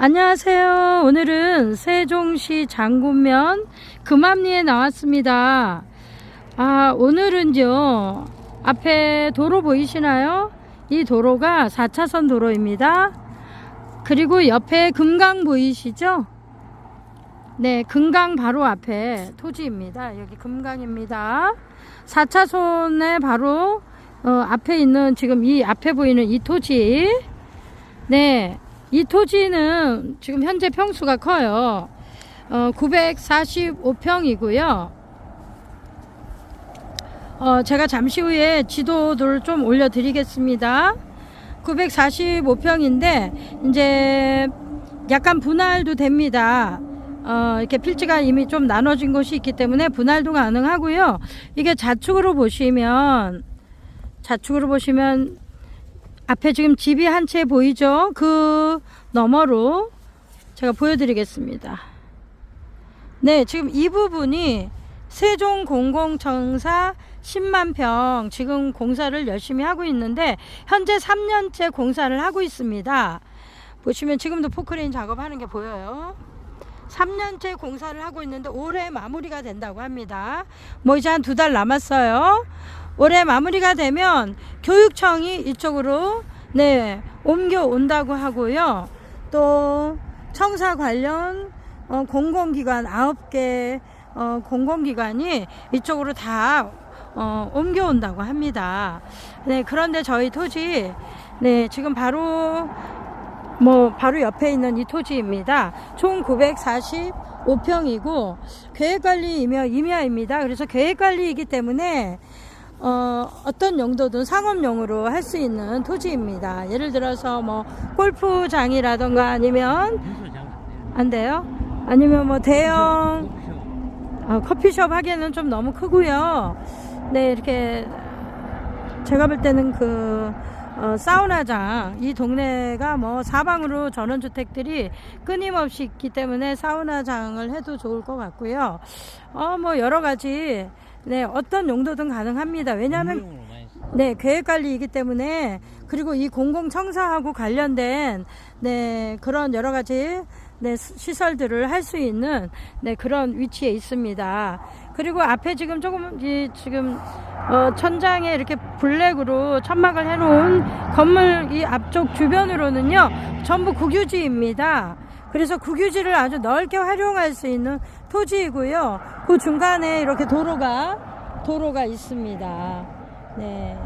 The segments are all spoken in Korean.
안녕하세요. 오늘은 세종시 장군면 금암리에 나왔습니다. 아, 오늘은요, 앞에 도로 보이시나요? 이 도로가 4차선 도로입니다. 그리고 옆에 금강 보이시죠? 네, 금강 바로 앞에 토지입니다. 여기 금강입니다. 4차선에 바로 어, 앞에 있는 지금 이 앞에 보이는 이 토지. 네, 이 토지는 지금 현재 평수가 커요. 어, 945평이고요. 어, 제가 잠시 후에 지도를 좀 올려드리겠습니다. 945평인데 이제 약간 분할도 됩니다. 어, 이렇게 필지가 이미 좀 나눠진 곳이 있기 때문에 분할도 가능하고요. 이게 좌측으로 보시면 좌측으로 보시면 앞에 지금 집이 한 채 보이죠? 그 너머로 제가 보여드리겠습니다. 네, 지금 이 부분이 세종 공공청사 10만 평 지금 공사를 열심히 하고 있는데 현재 3년째 공사를 하고 있습니다. 보시면 지금도 포크레인 작업하는 게 보여요. 3년째 공사를 하고 있는데 올해 마무리가 된다고 합니다. 뭐 이제 한 두 달 남았어요. 올해 마무리가 되면 교육청이 이쪽으로 네 옮겨 온다고 하고요. 또 청사 관련 어, 공공기관 9개 어, 공공기관이 이쪽으로 다 어, 옮겨온다고 합니다. 네, 그런데 저희 토지, 네, 지금 바로, 뭐, 바로 옆에 있는 이 토지입니다. 총 945평이고, 계획관리 임야, 임야입니다. 그래서 계획관리이기 때문에, 어, 어떤 용도든 상업용으로 할 수 있는 토지입니다. 예를 들어서 뭐, 골프장이라던가 아니면, 안 돼요? 아니면 뭐, 대형, 어, 커피숍 하기에는 좀 너무 크고요. 네, 이렇게 제가 볼 때는 그 어, 사우나장 이 동네가 뭐 사방으로 전원주택들이 끊임없이 있기 때문에 사우나장을 해도 좋을 것 같고요. 어, 뭐 여러 가지 네, 어떤 용도든 가능합니다. 왜냐하면 네, 계획 관리이기 때문에 그리고 이 공공 청사하고 관련된 네, 그런 여러 가지 네, 시- 시설들을 할 수 있는 네, 그런 위치에 있습니다. 그리고 앞에 지금 조금 이 지금 어, 천장에 이렇게 블랙으로 천막을 해 놓은 건물 이 앞쪽 주변으로는요 전부 국유지입니다. 그래서 국유지를 아주 넓게 활용할 수 있는 토지이고요. 그 중간에 이렇게 도로가 도로가 있습니다. 네.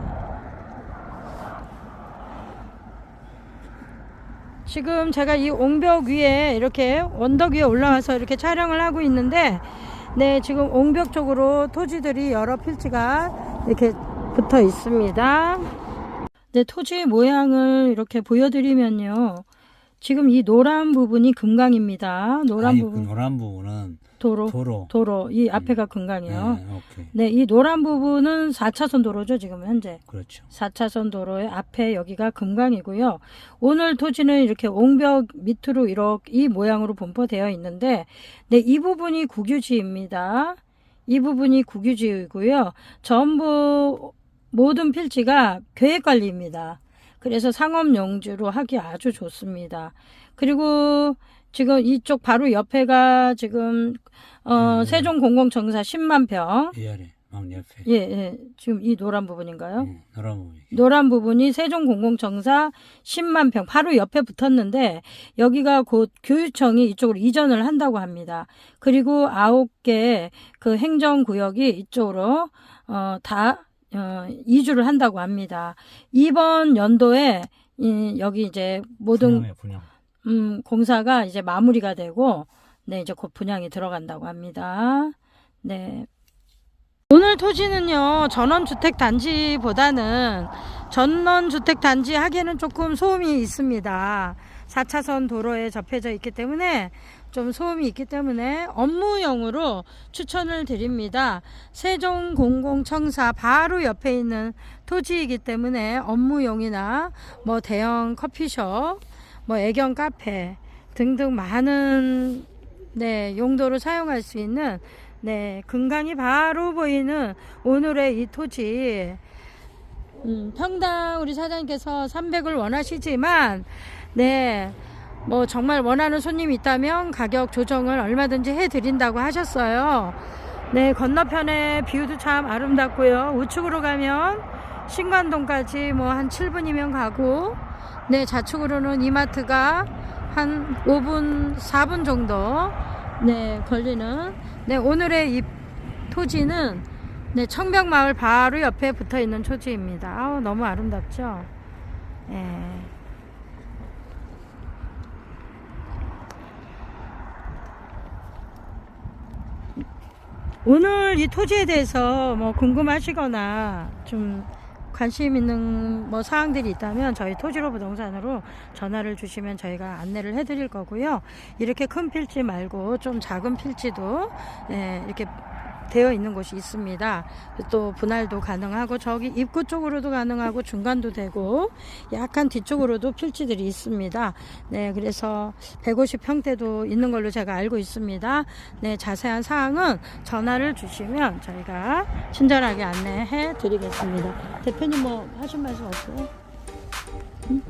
지금 제가 이 옹벽 위에 이렇게 언덕 위에 올라와서 이렇게 촬영을 하고 있는데 네 지금 옹벽 쪽으로 토지들이 여러 필지가 이렇게 붙어 있습니다 네 토지 모양을 이렇게 보여드리면요 지금 이 노란 부분이 금강입니다 노란 아니, 부분 그 노란 부분은 도로 도로. 도로 이 앞에가 금강이에요 네, 오케이. 네 이 노란 부분은 4차선 도로죠 지금 현재 그렇죠. 4차선 도로의 앞에 여기가 금강이고요. 오늘 토지는 이렇게 옹벽 밑으로 이렇게 이 모양으로 분포되어 있는데, 네, 이 부분이 국유지입니다. 이 부분이 국유지이고요. 전부 모든 필지가 계획관리입니다. 그래서 상업용지로 하기 아주 좋습니다. 그리고 지금 이쪽 바로 옆에가 지금 어, 네. 세종공공청사 10만 평. 이 아래, 마음 옆에. 예, 예. 지금 이 노란 부분인가요? 응, 노란 부분. 노란 부분이 세종공공청사 10만 평 바로 옆에 붙었는데 여기가 곧 교육청이 이쪽으로 이전을 한다고 합니다. 그리고 아홉 개 그 행정구역이 이쪽으로 어, 다 어, 이주를 한다고 합니다. 이번 연도에 이, 여기 이제 모든 분양해, 분양. 음, 공사가 이제 마무리가 되고, 네, 이제 곧 분양이 들어간다고 합니다. 네. 오늘 토지는요, 전원주택 단지보다는 전원주택 단지 하기에는 조금 소음이 있습니다. 4차선 도로에 접해져 있기 때문에 좀 소음이 있기 때문에 업무용으로 추천을 드립니다. 세종공공청사 바로 옆에 있는 토지이기 때문에 업무용이나 뭐 대형 커피숍 뭐 애견 카페 등등 많은 네, 용도로 사용할 수 있는 네, 금강이 바로 보이는 오늘의 이 토지 음, 평당 우리 사장님께서 300을 원하시지만 네, 뭐 정말 원하는 손님이 있다면 가격 조정을 얼마든지 해드린다고 하셨어요. 네, 건너편에 뷰도 참 아름답고요. 우측으로 가면 신관동까지 뭐 한 7분이면 가고, 네, 좌측으로는 이마트가 한 5분, 4분 정도, 네, 걸리는, 네, 오늘의 이 토지는, 네, 청벽마을 바로 옆에 붙어 있는 토지입니다. 아우, 너무 아름답죠? 예. 오늘 이 토지에 대해서 뭐 궁금하시거나 좀 관심 있는 뭐 사항들이 있다면 저희 토지로 부동산으로 전화를 주시면 저희가 안내를 해드릴 거고요. 이렇게 큰 필지 말고 좀 작은 필지도 예, 이렇게 되어 있는 곳이 있습니다. 또 분할도 가능하고 저기 입구 쪽으로도 가능하고 중간도 되고 약간 뒤쪽으로도 필지들이 있습니다. 네, 그래서 150평대도 있는 걸로 제가 알고 있습니다. 네, 자세한 사항은 전화를 주시면 저희가 친절하게 안내해 드리겠습니다. 대표님 뭐 하실 말씀 없어요? 응?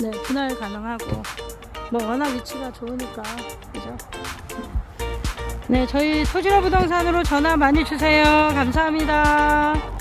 네, 분할 가능하고 뭐 워낙 위치가 좋으니까 그죠? 네, 저희 토지로 부동산으로 전화 많이 주세요. 감사합니다.